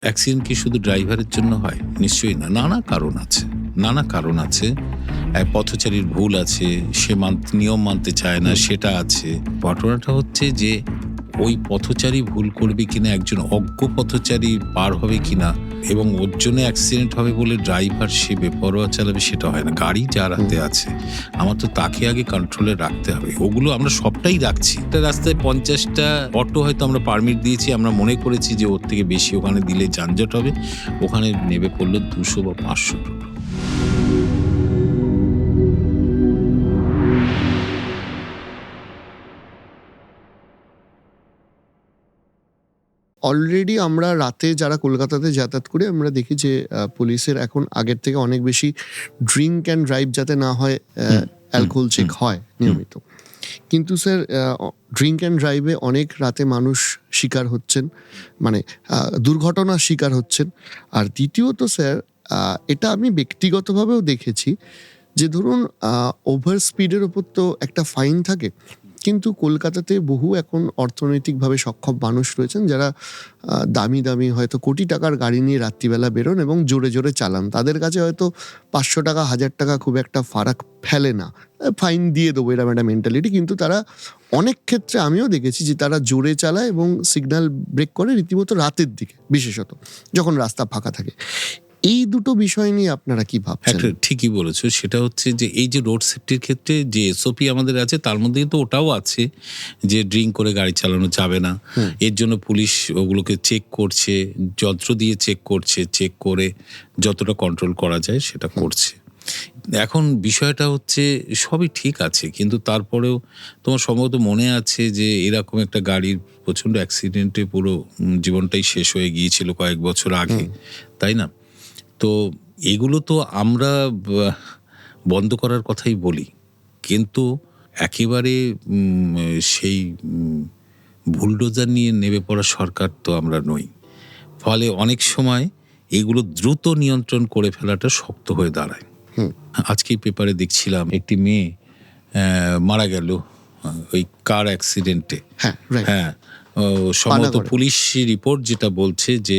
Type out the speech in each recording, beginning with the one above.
Accident কি শুধু ড্রাইভারের জন্য হয়? নিশ্চয়ই না। নানা কারণ আছে। নানা কারণ আছে। পথচারীর ভুল আছে, সে নিয়ম মানতে চায় না, সেটা আছে। ঘটনাটা হচ্ছে যে ওই পথচারী ভুল করবে কিনা একজন অজ্ঞ পথচারী পার হবে কিনা এবং ওর জন্য অ্যাক্সিডেন্ট হবে বলে ড্রাইভার সে বেপরোয়া চালাবে সেটা হয় না। গাড়ি যার হাতে আছে আমার তো তাকে আগে কন্ট্রোলে রাখতে হবে। ওগুলো আমরা সবটাই রাখছি। একটা রাস্তায় পঞ্চাশটা অটো হয়তো আমরা পারমিট দিয়েছি আমরা মনে করেছি যে ওর থেকে বেশি ওখানে দিলে যানজট হবে ওখানে নেবে পড়ল দুশো বা পাঁচশো। অলরেডি আমরা রাতে যারা কলকাতাতে যাতায়াত করি আমরা দেখি যে পুলিশের এখন আগের থেকে অনেক বেশি ড্রিঙ্ক অ্যান্ড ড্রাইভ যাতে না হয় অ্যালকোহল চেক হয় নিয়মিত। কিন্তু স্যার ড্রিঙ্ক অ্যান্ড ড্রাইভে অনেক রাতে মানুষ শিকার হচ্ছেন মানে দুর্ঘটনার শিকার হচ্ছেন। আর দ্বিতীয়ত স্যার এটা আমি ব্যক্তিগতভাবেও দেখেছি যে ধরুন ওভার স্পিডের ওপর তো একটা ফাইন থাকে কিন্তু কলকাতাতে বহু এখন অর্থনৈতিকভাবে সক্ষম মানুষ রয়েছেন যারা দামি দামি হয়তো কোটি টাকার গাড়ি নিয়ে রাত্রিবেলা বেরোন এবং জোরে জোরে চালান। তাদের কাছে হয়তো পাঁচশো টাকা, হাজার টাকা খুব একটা ফারাক ফেলে না। ফাইন দিয়ে দেবো এরকম একটা মেন্টালিটি কিন্তু তারা অনেক ক্ষেত্রে আমিও দেখেছি যে তারা জোরে চালায় এবং সিগন্যাল ব্রেক করে রীতিমতো রাতের দিকে বিশেষত, যখন রাস্তা ফাঁকা থাকে। দুটো বিষয় নিয়ে আপনারা কি ভাবছেন? একটা ঠিকই বলেছ। সেটা হচ্ছে যে এই যে রোড সেফটির ক্ষেত্রে যে এসওপি আমাদের আছে তার মধ্যে তো ওটাও আছে যে ড্রিঙ্ক করে গাড়ি চালানো যাবে না। এর জন্য পুলিশ ওগুলোকে চেক করছে যন্ত্র দিয়ে চেক করছে চেক করে যতটা কন্ট্রোল করা যায় সেটা করছে। এখন বিষয়টা হচ্ছে সবই ঠিক আছে কিন্তু তারপরেও তোমার সম্ভবত মনে আছে যে এরকম একটা গাড়ির প্রচণ্ড অ্যাক্সিডেন্টে পুরো জীবনটাই শেষ হয়ে গিয়েছিল কয়েক বছর আগে। তাই না? তো এগুলো তো আমরা বন্ধ করার কথাই বলি। কিন্তু একেবারে সেই বুলডোজার নিয়ে নেমে পড়া সরকার তো আমরা নই। ফলে অনেক সময় এগুলো দ্রুত নিয়ন্ত্রণ করে ফেলাটা শক্ত হয়ে দাঁড়ায়। আজকে পেপারে দেখছিলাম একটি মেয়ে মারা গেল ওই কার অ্যাক্সিডেন্টে। হ্যাঁ হ্যাঁ ও, সম্ভবত পুলিশ রিপোর্ট যেটা বলছে যে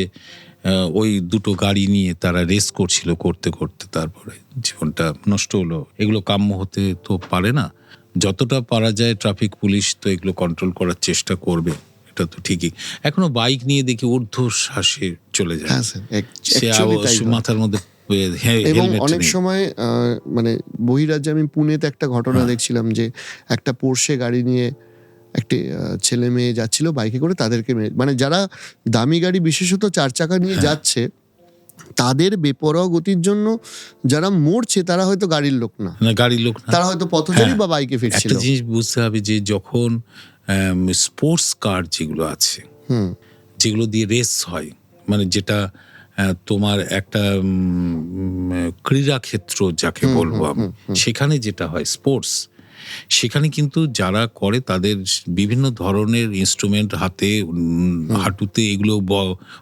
ওই দুটো গাড়ি নিয়ে তারা রেস করছিল করতে করতে তারপরে জীবনটা নষ্ট হলো। এগুলো কাম্য হতে তো পারে না। যতটা পারা যায় ট্রাফিক পুলিশ তো এগুলো কন্ট্রোল করার চেষ্টা করবে এটা তো ঠিকই। এখনও বাইক নিয়ে দেখি ঊর্ধ্ব শ্বাসে চলে যায়। হ্যাঁ সে হয়। মাথার মধ্যে হে- এবং অনেক সময় আহ, মানে বহিরাজ্যে আমি পুনেতে একটা ঘটনা হ্যাঁ। দেখছিলাম যে একটা পোর্শে গাড়ি নিয়ে একটি ছেলে মেয়ে যাচ্ছিল বাইকে করে তাদেরকে মানে যারা দামি গাড়ি বিশেষত চার চাকা নিয়ে হ্যাঁ। যাচ্ছে তাদের বেপরোয়া গতির জন্য যারা মরছে তারা হয়তো গাড়ির লোক না। গাড়ির লোক তারা হয়তো পথচারী হ্যাঁ। বা বাইকে ফিরছিল। একটা জিনিস বুঝতে হবে যে যখন স্পোর্টস কার যেগুলো আছে হুম। যেগুলো দিয়ে রেস হয় মানে যেটা তোমার একটা ক্রীড়া ক্ষেত্র যাকে বলব আমি সেখানে যেটা হয় স্পোর্টস সেখানে কিন্তু যারা করে তাদের বিভিন্ন ধরনের ইনস্ট্রুমেন্ট হাতে হাঁটুতে এগুলো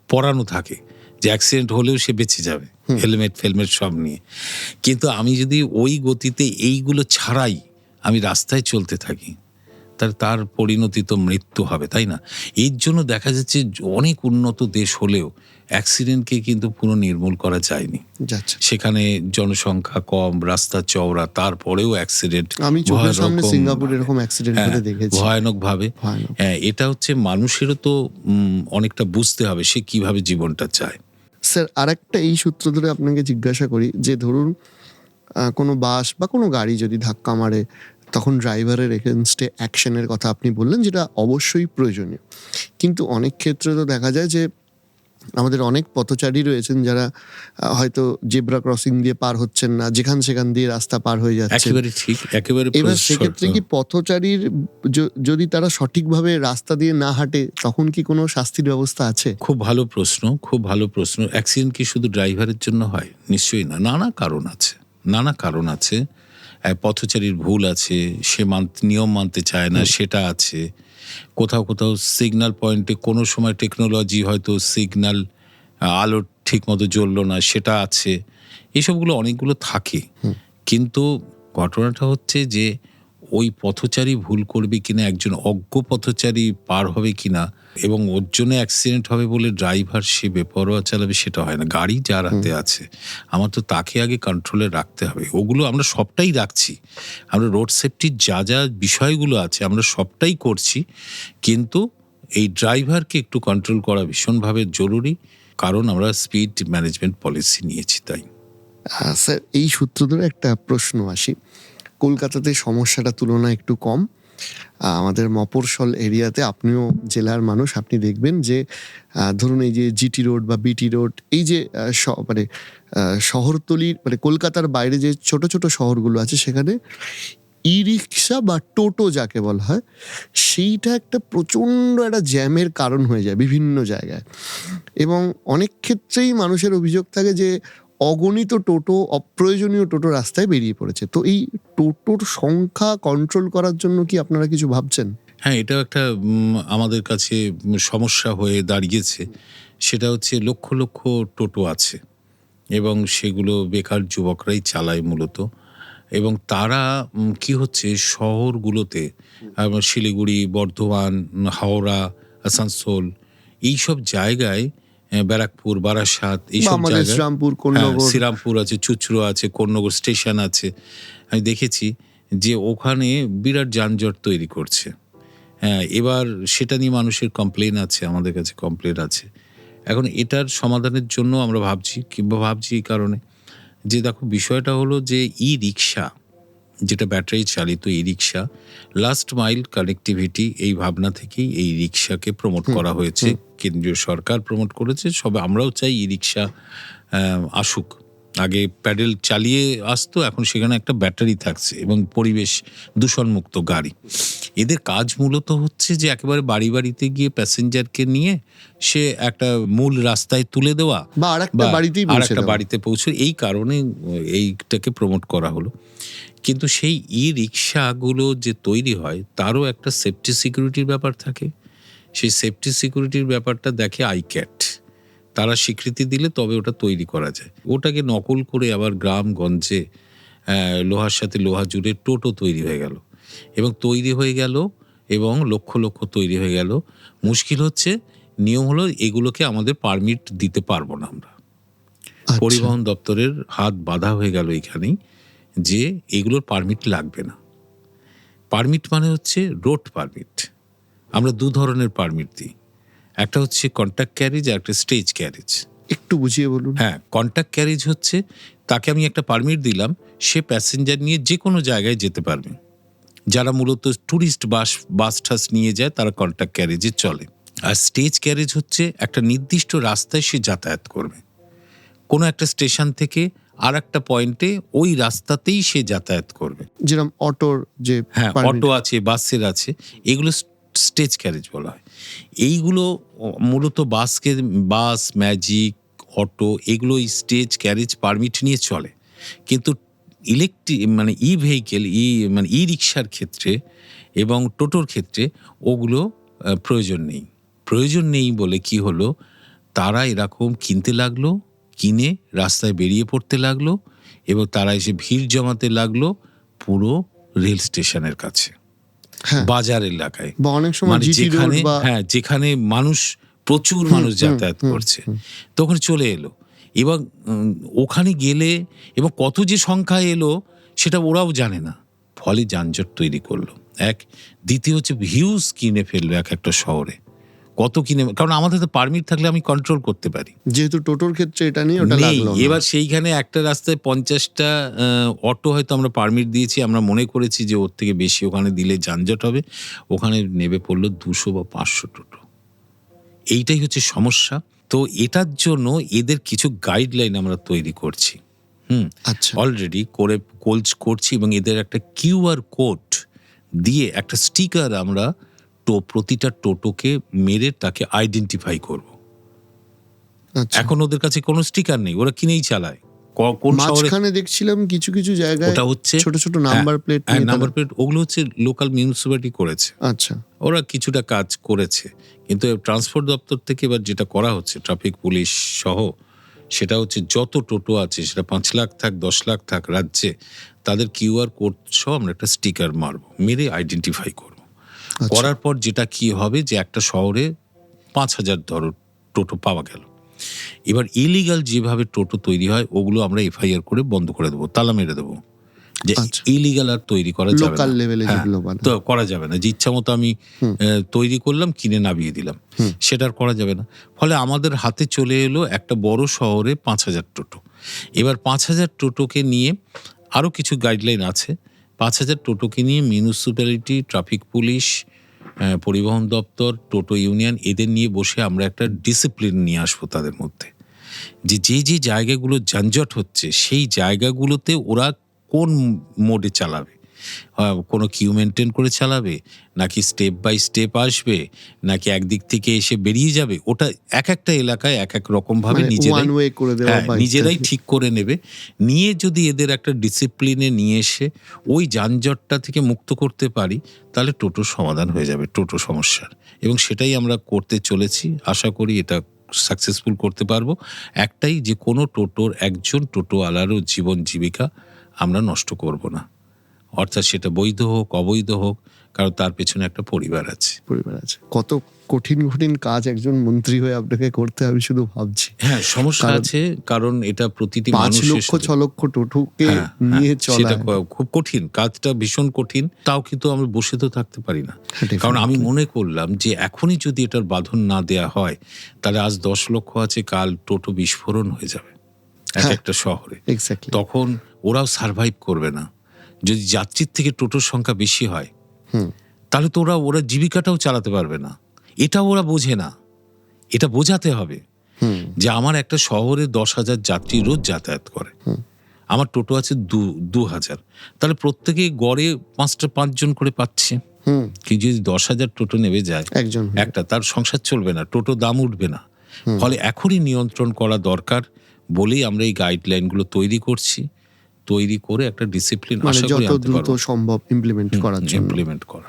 পরানো থাকে। যে অ্যাক্সিডেন্ট হলেও সে বেঁচে যাবে হেলমেট ফেলমেট সব নিয়ে। কিন্তু আমি যদি ওই গতিতে এইগুলো ছাড়াই আমি রাস্তায় চলতে থাকি তাহলে তার পরিণতি তো মৃত্যু হবে তাই না? এর জন্য দেখা যাচ্ছে অনেক উন্নত দেশ হলেও অ্যাক্সিডেন্টকে কিন্তু পুরো নির্মূল করা যায়নি। সেখানে জনসংখ্যা কম রাস্তা চওড়া তারপরেও অ্যাক্সিডেন্ট আমি চোখের সামনে সিঙ্গাপুর এরকম অ্যাক্সিডেন্ট দেখেছি। ভয়ানক। ভাবে হ্যাঁ, এটা হচ্ছে মানুষেরও তো অনেকটা বুঝতে হবে সে কীভাবে জীবনটা চায়। স্যার আরেকটা এই সূত্র ধরে আপনাকে জিজ্ঞাসা করি যে ধরুন কোনো বাস বা কোনো গাড়ি যদি ধাক্কা মারে তখন ড্রাইভারের এগেনস্টে অ্যাকশনের কথা আপনি বললেন যেটা অবশ্যই প্রয়োজনীয়। কিন্তু অনেক ক্ষেত্রে তো দেখা যায় যে আমাদের অনেক পথচারী রয়েছেন যারা হয়তো জেব্রা ক্রসিং দিয়ে পার হচ্ছেন না যেখান সেখান দিয়ে রাস্তা পার হয়ে যাচ্ছে একেবারে ঠিক একেবারে এবার সেক্ষেত্রে কি পথচারীর যদি তারা সঠিকভাবে রাস্তা দিয়ে না হাঁটে তখন কি কোনো শাস্তির ব্যবস্থা আছে? খুব ভালো প্রশ্ন খুব ভালো প্রশ্ন। অ্যাক্সিডেন্ট কি শুধু ড্রাইভারের জন্য হয়? নিশ্চয়ই না নানা কারণ আছে নানা কারণ আছে। পথচারীর ভুল আছে সে মান- নিয়ম মানতে চায় না সেটা আছে। কোথাও কোথাও সিগন্যাল পয়েন্টে কোনো সময় টেকনোলজি হয়তো সিগন্যাল আলো ঠিক মতো জ্বললো না সেটা আছে। এসবগুলো অনেকগুলো থাকে। কিন্তু ঘটনাটা হচ্ছে যে ওই পথচারী ভুল করবে কিনা একজন অজ্ঞ পথচারী পার হবে কিনা এবং ওর জন্য অ্যাক্সিডেন্ট হবে বলে ড্রাইভার সে বেপরোয়া চালাবে সেটা হয় না। গাড়ি যার হাতে আছে আমার তো তাকে আগে কন্ট্রোলে রাখতে হবে। ওগুলো আমরা সবটাই রাখছি। আমরা রোড সেফটির যা যা বিষয়গুলো আছে আমরা সবটাই করছি। কিন্তু এই ড্রাইভারকে একটু কন্ট্রোল করা ভীষণভাবে জরুরি কারণ আমরা স্পিড ম্যানেজমেন্ট পলিসি নিয়েছি তাই। স্যার এই সূত্র ধরে একটা প্রশ্ন আসি। কলকাতাতে সমস্যাটা তুলনায় একটু কম। আমাদের মফস্বল এরিয়াতে আপনিও জেলার মানুষ, আপনি দেখবেন যে ধরুন এই যে জিটি রোড বা বিটি রোড এই যে মানে শহরতলির মানে কলকাতার বাইরে যে ছোট ছোট শহরগুলো আছে সেখানে ই রিক্সা বা টোটো যাকে বলা হয়, সেইটা একটা প্রচণ্ড একটা জ্যামের কারণ হয়ে যায় বিভিন্ন জায়গায়। এবং অনেক ক্ষেত্রেই মানুষের অভিযোগ থাকে যে অগণিত টোটো, অপ্রয়োজনীয় টোটো রাস্তায় বেরিয়ে পড়েছে। তো এই টোটোর সংখ্যা কন্ট্রোল করার জন্য কি আপনারা কিছু ভাবছেন? হ্যাঁ এটাও একটা আমাদের কাছে সমস্যা হয়ে দাঁড়িয়েছে। সেটা হচ্ছে লক্ষ লক্ষ টোটো আছে এবং সেগুলো বেকার যুবকরাই চালায় মূলত। এবং তারা কি হচ্ছে, শহরগুলোতে শিলিগুড়ি, বর্ধমান, হাওড়া, আসানসোল, এইসব জায়গায় ব্যারাকপুর বারাসাত এইসব শ্রীরামপুর হ্যাঁ, শ্রীরামপুর আছে চুচড়ো আছে কন্যগর স্টেশন আছে। আমি দেখেছি যে ওখানে বিরাট যানজট তৈরি করছে। হ্যাঁ এবার সেটা নিয়ে মানুষের কমপ্লেন আছে আমাদের কাছে কমপ্লেন আছে। এখন এটার সমাধানের জন্য আমরা ভাবছি কিংবা ভাবছি এই কারণে যে দেখো বিষয়টা হলো যে ই রিক্সা যেটা ব্যাটারি চালিত e rickshaw last mile connectivity এই ভাবনা থেকেই এই রিক্সাকে প্রমোট করা হয়েছে। কেন্দ্রীয় সরকার প্রমোট করেছে সবে আমরাও চাই ই রিক্সা আসুক। আগে প্যাডেল চালিয়ে আসতো এখন সেখানে একটা ব্যাটারি থাকছে এবং পরিবেশ দূষণমুক্ত গাড়ি। এদের কাজ মূলত হচ্ছে যে একেবারে বাড়ি বাড়িতে গিয়ে প্যাসেঞ্জারকে নিয়ে সে একটা মূল রাস্তায় তুলে দেওয়া বা আর একটা। বাড়িতে পৌঁছে এই কারণে এইটাকে প্রমোট করা হলো। কিন্তু সেই ই রিক্সাগুলো যে তৈরি হয় তারও একটা সেফটি সিকিউরিটির ব্যাপার থাকে। সেই সেফটি সিকিউরিটির ব্যাপারটা দেখে আইক্যাট তারা স্বীকৃতি দিলে তবে ওটা তৈরি করা যায়। ওটাকে নকল করে আবার গ্রামগঞ্জে লোহার সাথে লোহা জুড়ে টোটো তৈরি হয়ে গেল। এবং তৈরি হয়ে গেল এবং লক্ষ লক্ষ তৈরি হয়ে গেল। মুশকিল হচ্ছে নিয়ম হলো এগুলোকে আমাদের পারমিট দিতে পারব না আমরা। আচ্ছা, পরিবহন দপ্তরের হাত বাঁধা হয়ে গেল এখানেই। যে এগুলোর পারমিট লাগবে না। পারমিট মানে হচ্ছে রোড পারমিট আমরা দু ধরনের পারমিট দিই। একটা হচ্ছে কন্ট্যাক্ট ক্যারেজ আর একটা স্টেজ ক্যারেজ একটু বুঝিয়ে বলুন। হ্যাঁ কন্ট্যাক্ট ক্যারেজ হচ্ছে তাকে আমি একটা পারমিট দিলাম সে প্যাসেঞ্জার নিয়ে যে কোনো জায়গায় যেতে পারবে। যারা মূলত ট্যুরিস্ট বাস বাস টাস নিয়ে যায় তারা কন্ট্যাক্ট ক্যারেজে চলে। আর স্টেজ ক্যারেজ হচ্ছে একটা নির্দিষ্ট রাস্তায় সে যাতায়াত করবে। কোনো একটা স্টেশন থেকে আর একটা পয়েন্টে ওই রাস্তাতেই সে যাতায়াত করবে। যেরকম অটোর যে হ্যাঁ অটো আছে বাসের আছে এগুলো স্টেজ ক্যারেজ বলা হয়। এইগুলো মূলত বাসকে বাস ম্যাজিক অটো এগুলো স্টেজ ক্যারেজ পারমিট নিয়ে চলে। কিন্তু ইলেকট্রিক মানে ই ভেহিকেল ই মানে ই রিক্সার ক্ষেত্রে এবং টোটোর ক্ষেত্রে ওগুলো প্রয়োজন নেই। প্রয়োজন নেই বলে কি হলো? তারা এরকম কিনতে লাগল কিনে রাস্তায় বেরিয়ে পড়তে লাগল এবং তারা এসে ভিড় জমাতে লাগল পুরো রেল স্টেশনের কাছে। হ্যাঁ। বাজার এলাকায়। অনেক সময় মানে যেখানে হ্যাঁ যেখানে মানুষ প্রচুর মানুষ যাতায়াত করছে। তখন চলে এলো। এবং ওখানে গেলে এবং কত যে সংখ্যা এলো সেটা ওরাও জানে না। ফলে যানজট তৈরি করল। এক দ্বিতীয় হচ্ছে ভিউজ কিনে ফেলল এক একটা শহরে। কত কিনে কারণ আমাদের তো পারমিট থাকলে আমি কন্ট্রোল করতে পারি। যেহেতু টোটোর ক্ষেত্রে এটা নিয়ে ওটা নেই। লাগল এবার সেইখানে একটা রাস্তায় পঞ্চাশটা অটো হয়তো আমরা পারমিট দিয়েছি আমরা মনে করেছি যে ওর থেকে বেশি ওখানে দিলে যানজট হবে। ওখানে নেবে পড়ল দুশো বা পাঁচশো টোটো। এইটাই হচ্ছে সমস্যা। তো এটার জন্য এদের কিছু গাইডলাইন আমরা তৈরি করছি। হুম? আচ্ছা। অলরেডি করে কোলস করছি এবং এদের একটা কিউআর কোড দিয়ে একটা স্টিকার আমরা তো প্রতিটা টোটোকে মেরে তাকে আইডেন্টিফাই করব। আচ্ছা। এখন ওদের কাছে কোনো স্টিকার নেই ওরা কিনেই চালায়। কোন শহরে দেখছিলাম কিছু কিছু জায়গায় ওটা হচ্ছে ছোট ছোট নাম্বার প্লেট নাম্বার প্লেট ওগুলো হচ্ছে লোকাল মিউনিসিপ্যালিটি করেছে। আচ্ছা। ওরা কিছুটা কাজ করেছে কিন্তু ট্রান্সপোর্ট দপ্তর থেকে এবার যেটা করা হচ্ছে ট্রাফিক পুলিশ সহ সেটা হচ্ছে যত টোটো আছে সেটা পাঁচ লাখ থাক দশ লাখ থাক রাজ্যে তাদের কিউআর কোড সহ আমরা একটা স্টিকার মারবো মেরে আইডেন্টিফাই করব। করার পর যেটা কি হবে যে একটা শহরে পাঁচ হাজার ধরো টোটো পাওয়া গেল। এবার ইলিগাল যেভাবে টোটো তৈরি হয় ওগুলো আমরা এফআইআর করে বন্ধ করে দেবো তালা মেরে দেবো। যে আচ্ছা। ইলিগাল আর তৈরি করা যাবে লোকাল না লেভেলে হ্যাঁ, যেগুলো বানায়। তো করা যাবে না। যে ইচ্ছা মতো আমি তৈরি করলাম কিনে নামিয়ে দিলাম। সেটা আর করা যাবে না। ফলে আমাদের হাতে চলে এলো একটা বড় শহরে পাঁচ হাজার টোটো। এবার পাঁচ হাজার টোটোকে নিয়ে আরও কিছু গাইডলাইন আছে। পাঁচ হাজার টোটোকে নিয়ে মিউনিসিপ্যালিটি ট্রাফিক পুলিশ পরিবহন দপ্তর, টোটো ইউনিয়ন, এদের নিয়ে বসে আমরা একটা ডিসিপ্লিন নিয়ে আসব তাদের মধ্যে। যে যে যে জায়গাগুলো যানজট হচ্ছে, সেই জায়গাগুলোতে ওরা কোন মোডে চালাবে? কোনো কিউ মেনটেন করে চালাবে? নাকি স্টেপ বাই স্টেপ আসবে? নাকি একদিক থেকে এসে বেরিয়ে যাবে? ওটা এক একটা এলাকায় এক এক রকম ভাবে মানে নিজেরাই হ্যাঁ, নিজেরাই ঠিক করে নেবে। নিয়ে যদি এদের একটা ডিসিপ্লিনে নিয়ে এসে ওই যানজটটা থেকে মুক্ত করতে পারি তাহলে টোটোর সমাধান হয়ে যাবে টোটো সমস্যার। এবং সেটাই আমরা করতে চলেছি। আশা করি এটা সাকসেসফুল করতে পারব। একটাই যে কোনো টোটোর একজন টোটোওয়ালারও জীবন জীবিকা আমরা নষ্ট করব না। অর্থাৎ সেটা বৈধ হোক অবৈধ হোক কারণ তার পেছনে একটা পরিবার আছে। পরিবার আছে। কত কঠিন কঠিন কাজ একজন মন্ত্রী হয়ে আপনাকে করতে আমি শুধু ভাবছি। হ্যাঁ সমস্যা আছে কারণ এটা প্রতিটি পাঁচ লক্ষ ছ লক্ষ টোটোকে হ্যাঁ, নিয়ে হ্যাঁ, চলা খুব কঠিন কাজটা ভীষণ কঠিন তাও কিন্তু আমি বসে তো থাকতে পারি না। definitely. কারণ আমি মনে করলাম যে এখনই যদি এটার বাঁধন না দেয়া হয় তাহলে আজ দশ লক্ষ আছে কাল টোটো বিস্ফোরণ হয়ে যাবে। এক হ্যাঁ। একটা শহরে। তখন ওরাও সার্ভাইভ করবে না। যদি যাত্রীর থেকে টোটোর সংখ্যা বেশি হয় তাহলে তো ওরা ওরা জীবিকাটাও চালাতে পারবে না। এটাও ওরা বোঝে না। এটা বোঝাতে হবে যে আমার একটা শহরে দশ হাজার যাত্রী রোজ যাতায়াত করে। আমার টোটো আছে দু দু হাজার। তাহলে প্রত্যেকে গড়ে পাঁচটা পাঁচজন করে পাচ্ছে। হুম। কি যদি দশ হাজার টোটো নেমে যায়। একজন একটা তার সংসার চলবে না টোটো দাম উঠবে না। ফলে এখনই নিয়ন্ত্রণ করা দরকার বলেই আমরা এই গাইডলাইনগুলো তৈরি করছি। তৈরি করে একটা ডিসিপ্লিন মানে আশা করি যত দ্রুত সম্ভব ইমপ্লিমেন্ট করার জন্য। ইমপ্লিমেন্ট করা।